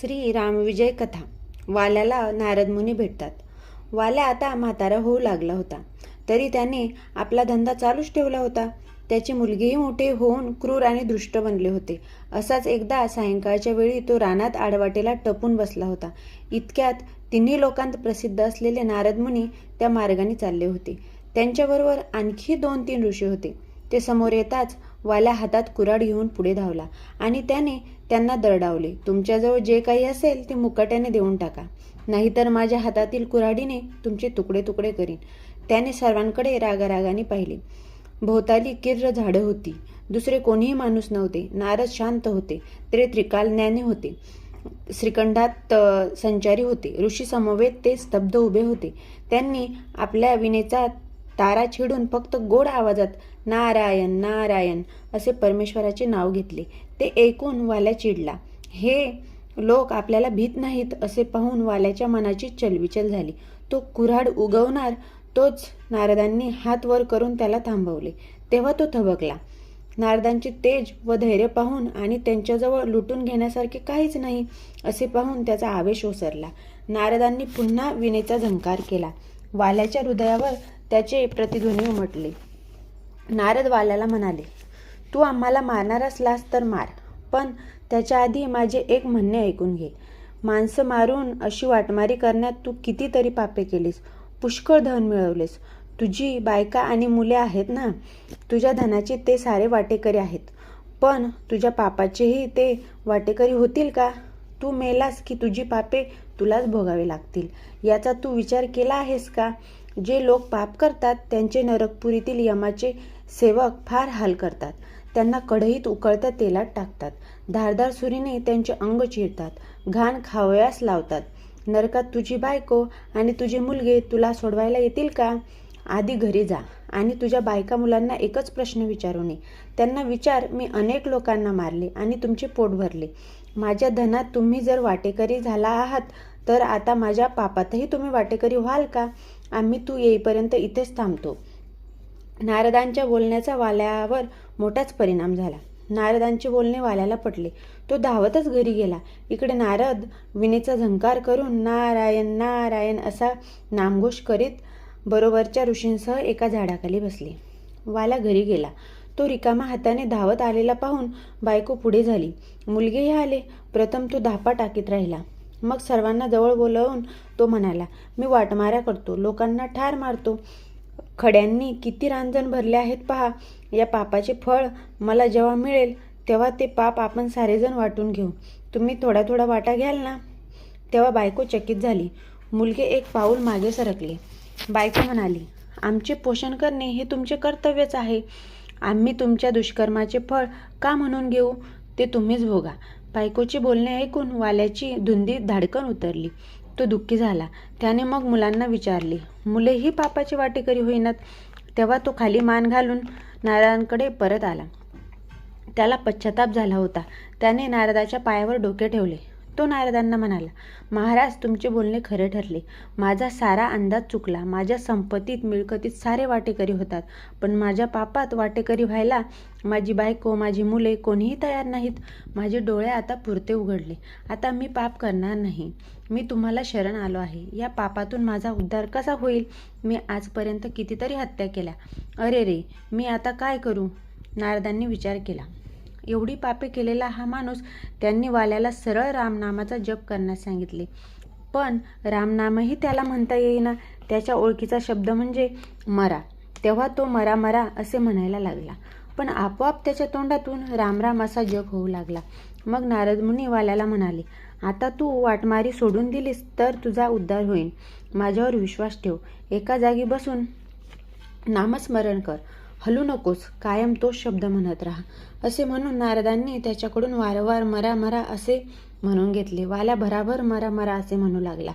श्री रामविजय कथा. वाल्याला नारद मुनी भेटतात. वाल्या आता म्हातारा होऊ लागला होता. तरी त्याने आपला धंदा चालूच ठेवला होता. त्याची मुलगीही मोठे होऊन क्रूर आणि दृष्ट बनले होते. असाच एकदा सायंकाळच्या वेळी तो रानात आडवाटेला टपून बसला होता. इतक्यात तिन्ही लोकांत प्रसिद्ध असलेले नारद मुनी त्या मार्गाने चालले होते. त्यांच्याबरोबर आणखी दोन तीन ऋषी होते. ते समोर येताच वाल्या हातात कुऱ्हाड घेऊन पुढे धावला आणि त्याने त्यांना दरडावले. तुमच्याजवळ जे काही असेल ते मुकाट्याने देऊन टाका. नाहीतर माझ्या हातातील कुऱ्हाडीने तुमचे तुकडे तुकडे करीन. त्याने सर्वांकडे रागारागाने पाहिले. भोवताली किर्र झाडं होती. दुसरे कोणीही माणूस नव्हते. नारद शांत होते. ते त्रिकाल ज्ञानी होते. श्रीखंडात संचारी होते. ऋषी समवेत ते स्तब्ध उभे होते. त्यांनी आपल्या विनेचा तारा छेडून फक्त गोड आवाजात नारायण नारायण असे परमेश्वराचे नाव घेतले. ते ऐकून वाल्या चिडला. हे लोक आपल्याला भीत नाहीत असे पाहून वाल्याच्या मनाची चलविचल झाली. तो कुऱ्हाड उगवणार तोच नारदांनी हात वर करून त्याला थांबवले. तेव्हा तो थबकला. नारदांचे तेज व धैर्य पाहून आणि त्यांच्याजवळ लुटून घेण्यासारखे काहीच नाही असे पाहून त्याचा आवेश ओसरला. नारदांनी पुन्हा विनेचा झंकार केला. वाल्याच्या हृदयावर त्याचे प्रतिध्वनी उमटले. नारद वाल्याला म्हणाले तू आम्हाला मारणार असलास तर मार. पण त्याच्या आधी माझे एक म्हणणे ऐकून घे. माणसं मारून अशी वाटमारी करण्यात तू कितीतरी पापे केलीस. पुष्कळ धन मिळवलेस. तुझी बायका आणि मुले आहेत ना? तुझ्या धनाचे ते सारे वाटेकरी आहेत. पण तुझ्या पापाचेही ते वाटेकरी होतील का? तू मेलास की तुझी पापे तुलाच भोगावे लागतील. याचा तू विचार केला आहेस का? जे लोक पाप करतात त्यांचे नरकपुरीतील यमाचे सेवक फार हाल करतात. त्यांना कढईत उकळत्या तेलात टाकतात. धारदार सुरीने त्यांचे अंग चिरतात. घाण खावयास लावतात. नरकात तुझी बायको आणि तुझे मुलगे तुला सोडवायला येतील का? आधी घरी जा आणि तुझ्या बायका मुलांना एकच प्रश्न विचारू नये. त्यांना विचार मी अनेक लोकांना मारले आणि तुमचे पोट भरले. माझ्या धनात तुम्ही जर वाटेकरी झाला आहात तर आता माझ्या पापातही तुम्ही वाटेकरी व्हाल का? आम्ही तू येईपर्यंत इथेच थांबतो. नारदांच्या बोलण्याचा वाल्यावर मोठाच परिणाम झाला. नारदांचे बोलणे वाल्याला पटले. तो धावतच घरी गेला. इकडे नारद विनेचा झंकार करून नारायण नारायण असा नामघोष करीत बरोबरच्या ऋषींसह एका झाडाखाली बसले. वाला घरी गेला. तो रिकामा हाताने धावत आलेला पाहून बायको पुढे झाली. मुलगेही आले. प्रथम तो धापा टाकीत राहिला. मग सर्वांना जवळ बोलावून तो म्हणाला मी वाटमाऱ्या करतो. लोकांना ठार मारतो. खड्यांनी किती रांजण भरले आहेत पहा. या पापाचे फळ मला जेव्हा मिळेल तेव्हा ते पाप आपण सारेजण वाटून घेऊ. तुम्ही थोडा थोडा वाटा घ्याल ना? तेव्हा बायको चकित झाली. मुलगे एक पाऊल मागे सरकले. बायको म्हणाली आमचे पोषण करणे हे तुमचे कर्तव्यच आहे. आम्ही तुमच्या दुष्कर्माचे फळ का म्हणून घेऊ? ते तुम्हीच भोगा. बायकोचे बोलणे ऐकून वाल्याची धुंदी धाडकन उतरली. तो दुःखी झाला. त्याने मग मुलांना विचारले मुलेही पापाची वाटेकरी होईनात? तेव्हा तो खाली मान घालून नारदांकडे परत आला. त्याला पश्चाताप झाला होता. त्याने नारदाच्या पायावर डोके ठेवले. तो नारदांना म्हणाला महाराज तुमचे बोलणे खरे ठरले. माझा सारा अंदाज चुकला. माझ्या संपत्तीत मिळकतीत सारे वाटेकरी होतात. पण माझ्या पापात वाटेकरी व्हायला माझी बायको माझी मुले कोणीही तयार नाहीत. माझे डोळे आता पुरते उघडले. आता मी पाप करणार नाही. मी तुम्हाला शरण आलो आहे. या पापातून माझा उद्धार कसा होईल? मी आजपर्यंत कितीतरी हत्या केल्या. अरे रे मी आता काय करू? नारदांनी विचार केला. एवढी पापे केलेला हा माणूस त्यांनी वाल्याला सरळ रामनामाचा जप करण्यास सांगितले. पण रामनामही त्याला म्हणता येईना. त्याच्या ओळखीचा शब्द म्हणजे मरा. तेव्हा तो मरा मरा असे म्हणायला लागला. पण आपोआप त्याच्या तोंडातून रामराम असा जप होऊ लागला. मग नारद मुनी वाल्याला म्हणाले आता तू वाटमारी सोडून दिलीस तर तुझा उद्धार होईल माझ्यावर विश्वास ठेव. एका जागी बसून नामस्मरण कर. हलू नकोस कायम तोच शब्द म्हणत राहा. असे म्हणून नारदांनी त्याच्याकडून वारंवार मरा मरा असे म्हणून घेतले. वाल्या भराभर मरा मरा असे म्हणू लागला.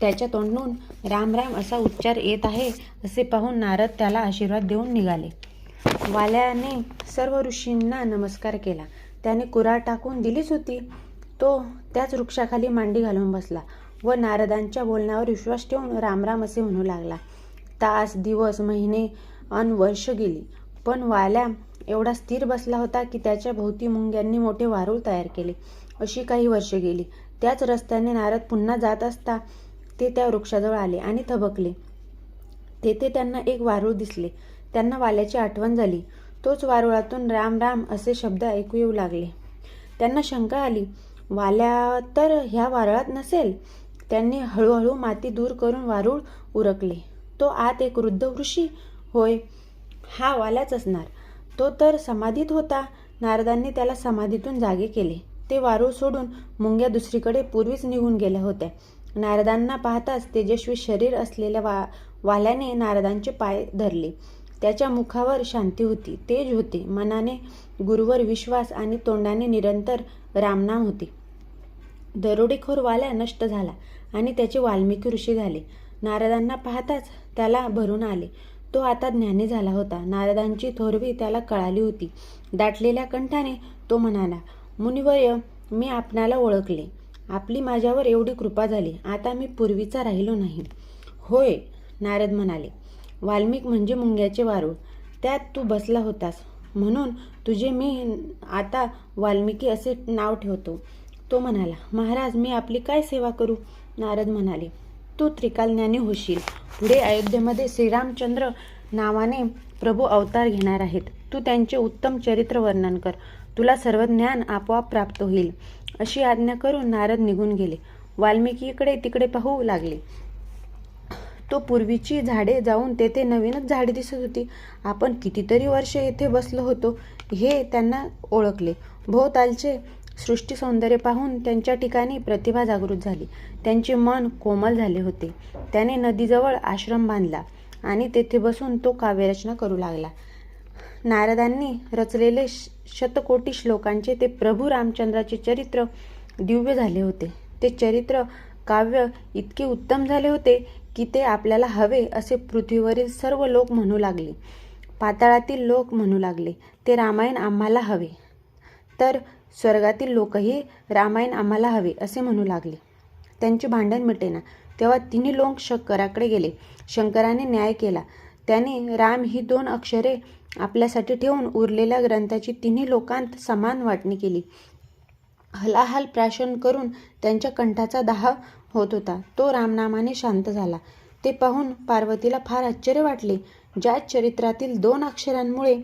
त्याच्या तोंडून राम राम असा उच्चार येत आहे असे पाहून नारद त्याला आशीर्वाद देऊन निघाले. वाल्याने सर्व ऋषींना नमस्कार केला. त्याने कुराळ टाकून दिलीच होती. तो त्याच वृक्षाखाली मांडी घालून बसला व नारदांच्या बोलण्यावर विश्वास ठेवून रामराम असे म्हणू लागला. तास दिवस महिने अन वर्ष गेली. पण वाल्या एवढा स्थिर बसला होता की त्याच्या भोवती मुंग्यांनी मोठे वारूळ तयार केले. अशी काही वर्षे गेली. त्याच रस्त्याने नारद पुन्हा जात असता ते त्या वृक्षाजवळ आले आणि थबकले. तेथे त्यांना एक वारूळ दिसले. त्यांना वाल्याची आठवण झाली. तोच वारुळातून राम राम असे शब्द ऐकू येऊ लागले. त्यांना शंका आली वाल्या तर ह्या वारुळात नसेल? त्यांनी हळूहळू माती दूर करून वारूळ उरकले. तो आत एक वृद्ध ऋषी होय. हा वालाच असणार. तो तर समाधीत होता. नारदांनी त्याला समाधीतून जागे केले. ते वारूळ सोडून मुंग्या दुसरीकडे पूर्वीच निघून गेल्या होत्या. नारदांना पाहताच तेजस्वी शरीर असलेल्या वा वाल्याने नारदांचे पाय धरले. त्याच्या मुखावर शांती होती तेज होते. मनाने गुरुवर विश्वास आणि तोंडाने निरंतर रामनाम होते. दरोडेखोर वाल्या नष्ट झाला आणि त्याचे वाल्मिकी ऋषी झाले. नारदांना पाहताच त्याला भरून आले. तो आता ज्ञानी झाला होता. नारदांची थोरवी त्याला कळाली होती. दाटलेल्या कंठाने तो म्हणाला मुनिवर्य मी आपणाला ओळखले. आपली माझ्यावर एवढी कृपा झाली. आता मी पूर्वीचा राहिलो नाही. होय नारद म्हणाले. वाल्मिक म्हणजे मुंग्याचे वारूळ. त्यात तू बसला होतास. म्हणून तुझे मी आता वाल्मिकी असे नाव ठेवतो. तो म्हणाला महाराज मी आपली काय सेवा करू? नारद म्हणाले तू त्रिकालज्ञानी होशील. पुढे अयोध्येमध्ये श्रीरामचंद्र नावाने प्रभू अवतार घेणार आहेत. तू त्यांचे उत्तम चरित्र वर्णन कर. तुला सर्व ज्ञान आपोआप प्राप्त होईल. अशी आज्ञा करून नारद निघून गेले. वाल्मिकीकडे तिकडे पाहू लागले. तो पूर्वीची झाडे जाऊन तेथे नवीनच झाडे दिसत होती. आपण कितीतरी वर्ष येथे बसलो होतो हे त्यांना ओळखले. भोवतालचे सृष्टी सौंदर्य पाहून त्यांच्या ठिकाणी प्रतिभा जागृत झाली. त्यांचे मन कोमल झाले होते. त्याने नदीजवळ आश्रम बांधला आणि तेथे बसून तो काव्यरचना करू लागला. नारदांनी रचलेले श- शतकोटी श्लोकांचे ते प्रभू रामचंद्राचे चरित्र दिव्य झाले होते. ते चरित्र काव्य इतके उत्तम झाले होते की ते आपल्याला हवे असे पृथ्वीवरील सर्व लोक म्हणू लागले. पाताळातील लोक म्हणू लागले ते रामायण आम्हाला हवे. तर स्वर्गातील लोकही रामायण आम्हाला हवे असे म्हणू लागले. त्यांचे भांडण मिटेना. तेव्हा तिन्ही लोक शंकराकडे गेले. शंकराने न्याय केला. त्याने राम ही दोन अक्षरे आपल्यासाठी ठेवून उरलेल्या ग्रंथाची तिन्ही लोकांत समान वाटणी केली. हलाहल प्राशन करून त्यांच्या कंठाचा दाह होत होता. तो रामनामाने शांत झाला. ते पाहून पार्वतीला फार आश्चर्य वाटले. ज्या चरित्रातील दोन अक्षरांमुळे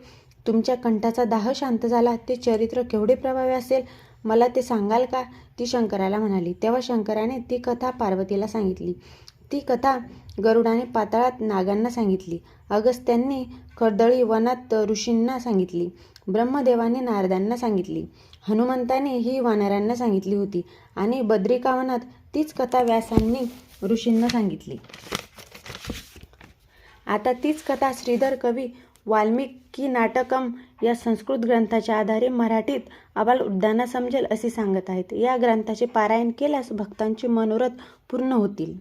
तुमच्या कंठाचा दाह शांत झाला ते चरित्र केवढे प्रभावी असेल? मला ते सांगाल का? ती शंकराला म्हणाली. तेव्हा शंकराने ती कथा पार्वतीला सांगितली. ती कथा गरुडाने पाताळात नागांना सांगितली. अगस्त्यांनी कर्दळी वनात ऋषींना सांगितली. ब्रह्मदेवाने नारदांना सांगितली. हनुमंताने ही वानरांना सांगितली होती आणि बद्रिकावनात तीच कथा व्यासांनी ऋषींना सांगितली. आता तीच कथा श्रीधर कवी वाल्मिकी नाटकम या संस्कृत ग्रंथाच्या आधारे मराठीत आबाल उड्डाणा समजेल असे सांगत आहेत. या ग्रंथाचे पारायण केल्यास भक्तांचे मनोरथ पूर्ण होतील.